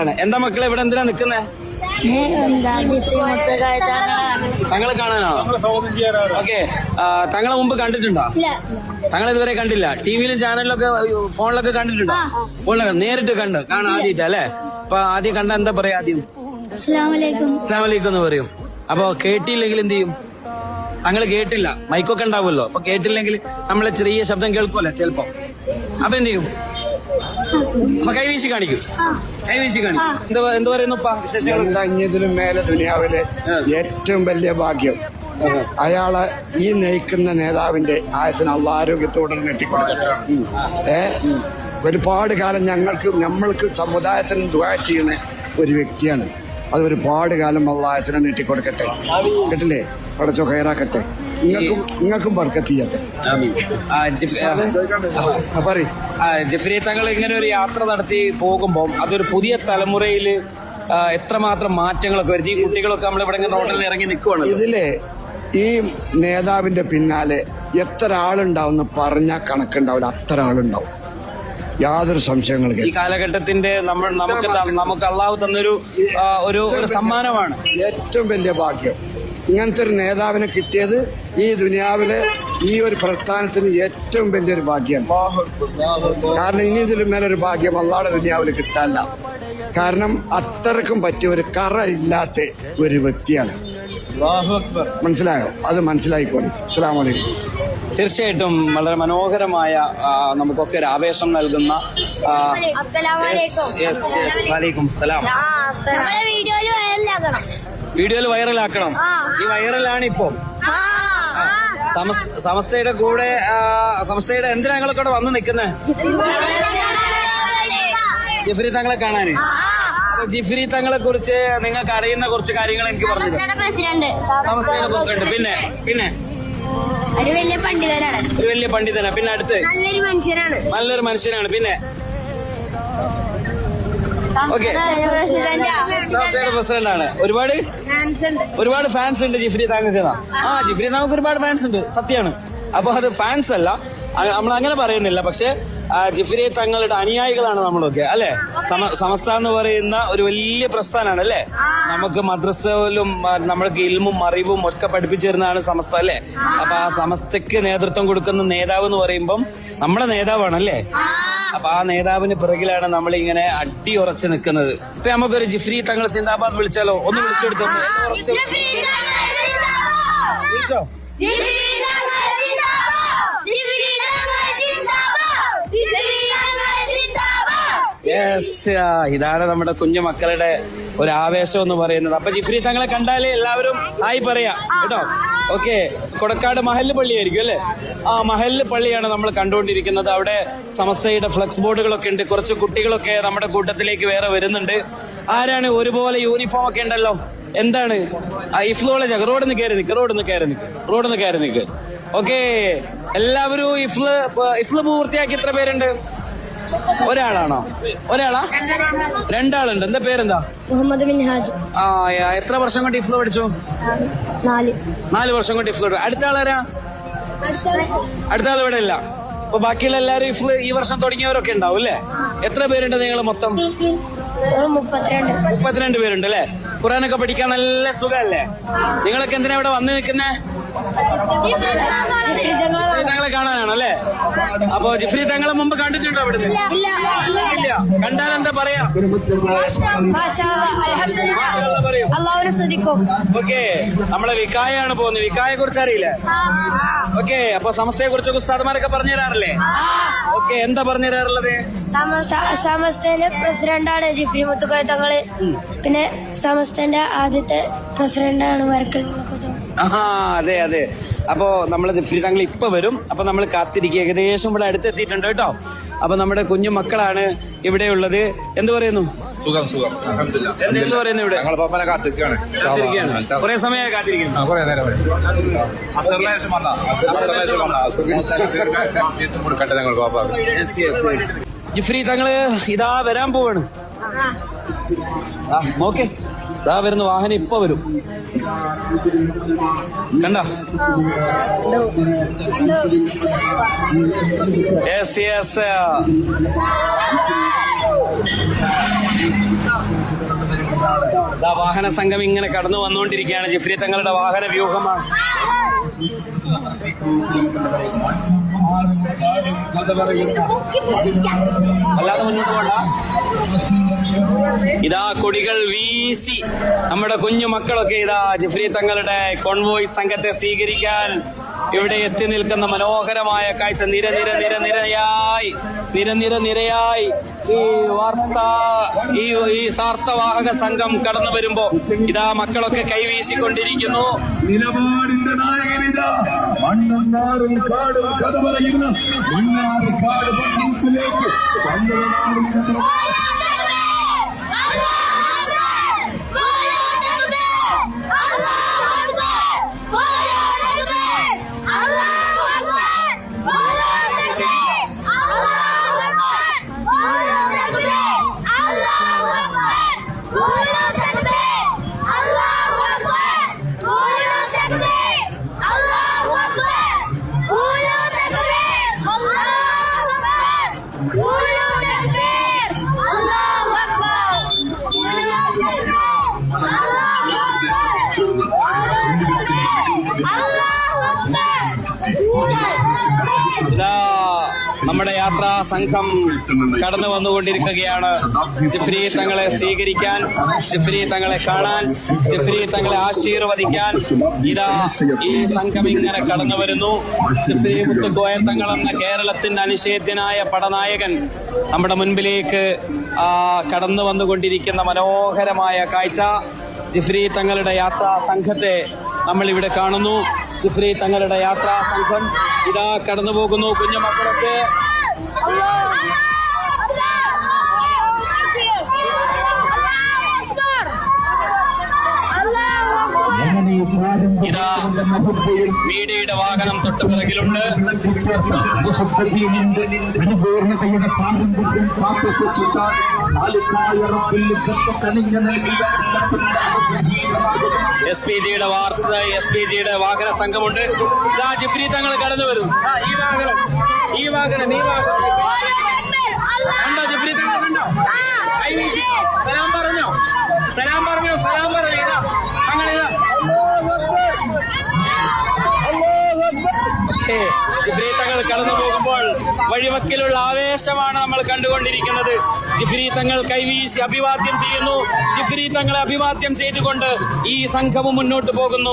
ആണ് എന്താ മക്കളെ ഇവിടെ എന്തിനാ നിക്കുന്നേ തങ്ങളെ കാണാനാണോ? ഓക്കെ. തങ്ങളെ മുമ്പ് കണ്ടിട്ടുണ്ടോ? ഇല്ല. തങ്ങൾ ഇതുവരെ കണ്ടില്ല. ടിവിയിലും ചാനലിലൊക്കെ ഫോണിലൊക്കെ കണ്ടിട്ടുണ്ടോ? ഫോണിലൊക്കെ നേരിട്ട് കണ്ട്? കാണാൻ ആദ്യമായിട്ടാ അല്ലേ? അപ്പൊ ആദ്യം കണ്ട എന്താ പറയാ ആദ്യം? അസ്ലാമലൈക്കും എന്ന് പറയും. അപ്പൊ കേട്ടില്ലെങ്കിൽ എന്ത് ചെയ്യും? തങ്ങൾ കേട്ടില്ല. മൈക്കൊക്കെ ഉണ്ടാവുമല്ലോ. അപ്പൊ കേട്ടില്ലെങ്കിൽ നമ്മളെ ചെറിയ ശബ്ദം കേൾക്കുമല്ലോ ചിലപ്പോ. അപ്പൊ എന്ത് ചെയ്യും? അപ്പൊ കൈവീശി കാണിക്കും. കൈവീശി കാണിക്കും. എന്താ എന്ത് പറയുന്നു വിശേഷങ്ങൾ? മേലെ ദുനിയാവിലെ ഏറ്റവും വലിയ ഭാഗ്യം? അയാളെ ഈ നയിക്കുന്ന നേതാവിന്റെ ആയസിന് അള്ള ആരോഗ്യത്തോടെ നെട്ടിക്കൊടുക്കട്ടെ. ഏ? ഒരുപാട് കാലം ഞങ്ങൾക്ക് നമ്മൾക്ക് സമുദായത്തിന് ദുആ ചെയ്യുന്ന ഒരു വ്യക്തിയാണ്. അത് ഒരുപാട് കാലം അള്ള ആയസിനെ നീട്ടിക്കൊടുക്കട്ടെ. കേട്ടില്ലേ? പടച്ചോ കയറാക്കട്ടെ നിങ്ങൾക്കും നിങ്ങൾക്കും ആ, പറയ്. ജഫരി തങ്ങൾ ഇങ്ങനെ ഒരു യാത്ര നടത്തി പോകുമ്പോൾ അതൊരു പുതിയ തലമുറയിൽ എത്രമാത്രം മാറ്റങ്ങളൊക്കെ വരുത്തി ഈ കുട്ടികളൊക്കെ നമ്മൾ ഇവിടെ റോഡിൽ ഇറങ്ങി നിൽക്കുവാണ് ഇതിലെ ഈ നേതാവിന്റെ പിന്നാലെ എത്ര ആളുണ്ടാവും പറഞ്ഞാൽ കണക്കുണ്ടാവില്ല. അത്ര ആളുണ്ടാവും യാതൊരു സംശയങ്ങളും ഈ കാലഘട്ടത്തിന്റെ നമ്മൾ നമുക്ക് നമുക്ക് അള്ളാഹു തന്നൊരു ഒരു സമ്മാനമാണ്. ഏറ്റവും വലിയ ഭാഗ്യം. ഇങ്ങനത്തെ ഒരു നേതാവിനെ കിട്ടിയത് ഈ ദുനിയാവിലെ ഈ ഒരു പ്രസ്ഥാനത്തിന് ഏറ്റവും വലിയൊരു ഭാഗ്യം. കാരണം ഇനി ഇതിലും മേലൊരു ഭാഗ്യം അള്ളാടെ ദുനിയാവിൽ കിട്ടാനില്ല. കാരണം അത്രക്കും പറ്റിയ ഒരു കറ ഇല്ലാത്ത ഒരു വ്യക്തിയാണ്. മനസ്സിലായോ? അത് മനസ്സിലായിക്കോളി. അസ്സാം വലൈക്കും തീർച്ചയായിട്ടും വളരെ മനോഹരമായ നമുക്കൊക്കെ ഒരു ആവേശം നൽകുന്ന. വലൈക്കും സലാം. വീഡിയോയിൽ വൈറലാക്കണം. ഈ വൈറലാണ് ഇപ്പോ. സമസ്തയുടെ കൂടെ സമസ്തയുടെ എന്തിനാ ഞങ്ങളൊക്കെ ഇവിടെ വന്ന് നിൽക്കുന്നത് ജിഫ്രി തങ്ങളെ കാണാന്. ജിഫ്രി തങ്ങളെ കുറിച്ച് നിങ്ങൾക്ക് അറിയുന്ന കുറച്ച് കാര്യങ്ങൾ എനിക്ക് പറഞ്ഞു സമസ്തയുടെ പ്രസിഡന്റ്. പിന്നെ പിന്നെ. ഒരു വലിയ പണ്ഡിതനാണ്. ഒരു വലിയ പണ്ഡിതനാണ് പിന്നെ അടുത്ത്. നല്ലൊരു മനുഷ്യനാണ്. നല്ലൊരു മനുഷ്യനാണ്. പിന്നെ. ഓക്കെ ആണ് ഒരുപാട് ഒരുപാട് ഫാൻസ് ഉണ്ട് ജിഫ്രി താങ്കൾക്ക് ആ ജിഫ്രി താങ്കൾക്ക് ഒരുപാട് ഫാൻസ് ഉണ്ട്. സത്യമാണ് അപ്പൊ അത് ഫാൻസ് അല്ല. നമ്മൾ അങ്ങനെ പറയുന്നില്ല. പക്ഷെ ജിഫിരെ തങ്ങളുടെ അനുയായികളാണ് നമ്മളൊക്കെ അല്ലെ? സമസ്ത എന്ന് പറയുന്ന ഒരു വലിയ പ്രസ്ഥാനമാണ് അല്ലെ? നമുക്ക് മദ്രസയിലും നമ്മൾക്ക് ഇൽമും അറിവും ഒക്കെ പഠിപ്പിച്ചു തരുന്നതാണ് സമസ്ത അല്ലെ? അപ്പൊ ആ സമസ്തക്ക് നേതൃത്വം കൊടുക്കുന്ന നേതാവ് എന്ന് പറയുമ്പം നമ്മളെ നേതാവാണ് അല്ലേ? അപ്പൊ ആ നേതാവിന് പിറകിലാണ് നമ്മൾ ഇങ്ങനെ അടി ഉറച്ചു നിൽക്കുന്നത്. ഇപ്പൊ നമുക്കൊരു ജിഫ്രി തങ്ങൾ സിന്ദാബാദ് വിളിച്ചാലോ? ഒന്ന് വിളിച്ചെടുത്തോ. വിളിച്ചോ. യെസ് ഇതാണ് നമ്മുടെ കുഞ്ഞു മക്കളുടെ ഒരു ആവേശം എന്ന് പറയുന്നത്. അപ്പൊ ജിഫ്രി തങ്ങളെ കണ്ടാലേ എല്ലാവരും ആയി പറയാം. കേട്ടോ? ഓക്കെ കൊടക്കാട് മഹല്ല് പള്ളിയായിരിക്കും അല്ലേ? ആ മഹല്ല് പള്ളിയാണ് നമ്മൾ കണ്ടുകൊണ്ടിരിക്കുന്നത്. അവിടെ സമസ്തയുടെ ഫ്ലക്സ് ബോർഡുകളൊക്കെ ഉണ്ട്. കുറച്ച് കുട്ടികളൊക്കെ നമ്മുടെ കൂട്ടത്തിലേക്ക് വേറെ വരുന്നുണ്ട്. ആരാണ് ഒരുപോലെ യൂണിഫോം ഒക്കെ ഉണ്ടല്ലോ? എന്താണ്? ഐഫ് കോളേജ് റോഡിൽ നിന്ന് കയറി നിൽക്ക് റോഡ് നിന്ന് കയറി നിൽക്ക് റോഡ് നിന്ന് കയറി നിൽക്ക് ഓക്കെ എല്ലാവരും ഇഫ്ല് ഇഫ്ല് പൂർത്തിയാക്കി എത്ര പേരുണ്ട്? ഒരാളാണോ? ഒരാളാ? രണ്ടാളുണ്ട്. എന്താ പേരെന്താ? മുഹമ്മദ് മിൻഹാജ് ആ എത്ര വർഷം കൊണ്ട് ഇഫ്ലോ പഠിച്ചു? നാല്. നാല് വർഷം കൊണ്ട് ഇഫ്ലോ. അടുത്ത ആളാരാ? അടുത്ത ആൾ ഇവിടെ ഇല്ല. അപ്പൊ ബാക്കിയുള്ള എല്ലാരും ഇഫ്ല് ഈ വർഷം തുടങ്ങിയവരൊക്കെ ഉണ്ടാവും അല്ലേ? എത്ര പേരുണ്ട് നിങ്ങൾ മൊത്തം? മുപ്പത്തിരണ്ട്. പേരുണ്ട് അല്ലേ? ഖുറാനൊക്കെ പഠിക്കാൻ നല്ല സുഖമല്ലേ നിങ്ങളൊക്കെ എന്തിനാ ഇവിടെ വന്ന് നിൽക്കുന്നേ? തങ്ങളെ കാണാനാണല്ലേ? അപ്പൊ ജിഫ്രി തങ്ങളെ മുമ്പ് കണ്ടിട്ടുണ്ടോ അവിടെ ഇല്ല. കണ്ടാൽ എന്താ പറയാ? ഓക്കെ. നമ്മളെ വിക്കായാണ് പോകുന്നത്. വിക്കായെ കുറിച്ച് അറിയില്ലേ? ഓക്കെ. അപ്പൊ സമസ്തയെ കുറിച്ച് ഉസ്താദ്മാരൊക്കെ പറഞ്ഞു തരാറില്ലേ? ഓക്കെ. എന്താ പറഞ്ഞു തരാറുള്ളത്? സമസ്തന്റെ പ്രസിഡന്റാണ് ജിഫ്രി മുത്തുക്കോയ തങ്ങൾ. പിന്നെ സമസ്തന്റെ ആദ്യത്തെ പ്രസിഡന്റാണ് വർക്കൽ ആഹാ അതെ അതെ. അപ്പോ നമ്മൾ ജിഫ്രി താങ്കൾ ഇപ്പൊ വരും. അപ്പൊ നമ്മൾ കാത്തിരിക്കുക. ഏകദേശം ഇവിടെ അടുത്തെത്തിയിട്ടുണ്ട് കേട്ടോ. അപ്പൊ നമ്മുടെ കുഞ്ഞു മക്കളാണ് ഇവിടെ ഉള്ളത്. എന്ത് പറയുന്നു? സുഖം സുഖം. അൽഹംദുലില്ലാ. എന്ത് എന്ത് പറയുന്നു ഇവിടെ? ഞങ്ങൾ പാപ്പനെ കാത്തിരിക്കുകയാണ്. കാത്തിരിക്കുകയാണ്. കുറെ സമയമായി കാത്തിരിക്കുന്നു. കുറെ നേരം അസറിന് ശേഷം വന്ന. അസറിന് ശേഷം വന്ന. അസറിന് കൊടുക്കട്ടെ ഞങ്ങൾ പാപ്പാക്ക് ജിഫ്രി തങ്ങൾ ഇതാ വരാൻ പോവാണ്. ആ നോക്കേ. ഇതാ വരുന്ന വാഹനം ഇപ്പൊ വരും. കണ്ട? യെസ് യെസ് വാഹന സംഘം ഇങ്ങനെ കടന്നു വന്നുകൊണ്ടിരിക്കുകയാണ്. ജിഫ്രി തങ്ങളുടെ വാഹന വ്യൂഹമാണ്. അല്ലാതെ മുന്നോട്ട് പോണ്ട. ഇതാ കൊടികൾ വീശി നമ്മുടെ കുഞ്ഞു മക്കളൊക്കെ ഇതാ ജിഫ്രി തങ്ങളുടെ കോൺവോയ് സംഘത്തെ സ്വീകരിക്കാൻ ഇവിടെ എത്തി നിൽക്കുന്ന മനോഹരമായ കാഴ്ച. നിര നിര നിര നിരയായി. നിര നിര നിരയായി. ഈ വാർത്ത ഈ ഈ സാർത്ഥവാഹക സംഘം കടന്നു വരുമ്പോ ഇതാ മക്കളൊക്കെ കൈവീശിക്കൊണ്ടിരിക്കുന്നു. നിലപാടിന്റെ നായകനിതാ മണ്ണും നാറും കാടും കഥ പറയുന്ന മണ്ണാറുകാട് പട്ടണത്തിലേക്ക് നമ്മുടെ യാത്രാ സംഘം കടന്നു വന്നുകൊണ്ടിരിക്കുകയാണ്. ജിഫ്രി തങ്ങളെ സ്വീകരിക്കാൻ ജിഫ്രി തങ്ങളെ കാണാൻ ജിഫ്രി തങ്ങളെ ആശീർവദിക്കാൻ ഇതാ ഈ സംഘം ഇങ്ങനെ കടന്നു വരുന്നു. ജിഫ്രി മുത്തുക്കോയ തങ്ങൾ എന്ന കേരളത്തിന്റെ അനിഷേധ്യനായ പടനായകൻ നമ്മുടെ മുൻപിലേക്ക് കടന്നു വന്നുകൊണ്ടിരിക്കുന്ന മനോഹരമായ കാഴ്ച. ജിഫ്രി തങ്ങളുടെ യാത്രാ സംഘത്തെ നമ്മൾ ഇവിടെ കാണുന്നു. ജിഫ്രി തങ്ങളുടെ യാത്രാ സംഘം ഇതാ കടന്നു പോകുന്നു കുഞ്ഞുമക്കളൊക്കെ ഇതാ മീഡിയയുടെ വാഹനം തൊട്ട് പിറകിലുണ്ട്. പാരമ്പര്യം കാത്തു എസ് പി ജിയുടെ വാർത്ത എസ് പി ജിയുടെ വാഹന സംഘമുണ്ട്. ഇതാ ജിഫ്രി തങ്ങൾ കടന്നു വരുന്നു. ഈ വാഹനം ഈ വാഹനം ഈ വാഹനം. കണ്ടോ ജിഫ്രി? തങ്ങൾ കണ്ടോ സലാം പറഞ്ഞോ? സലാം പറഞ്ഞോ സലാം പറഞ്ഞോ ഇതാ തങ്ങൾ ഇതാ. ഓക്കേ. ജിഫ്രി തങ്ങൾ കടന്നു പോകുമ്പോൾ വഴിവക്കിലുള്ള ആവേശമാണ് നമ്മൾ കണ്ടുകൊണ്ടിരിക്കുന്നത് ജിഫ്രി തങ്ങൾ കൈവീശി അഭിവാദ്യം ചെയ്യുന്നു ജിഫ്രി തങ്ങളെ അഭിവാദ്യം ചെയ്തുകൊണ്ട് ഈ സംഘവും മുന്നോട്ട് പോകുന്നു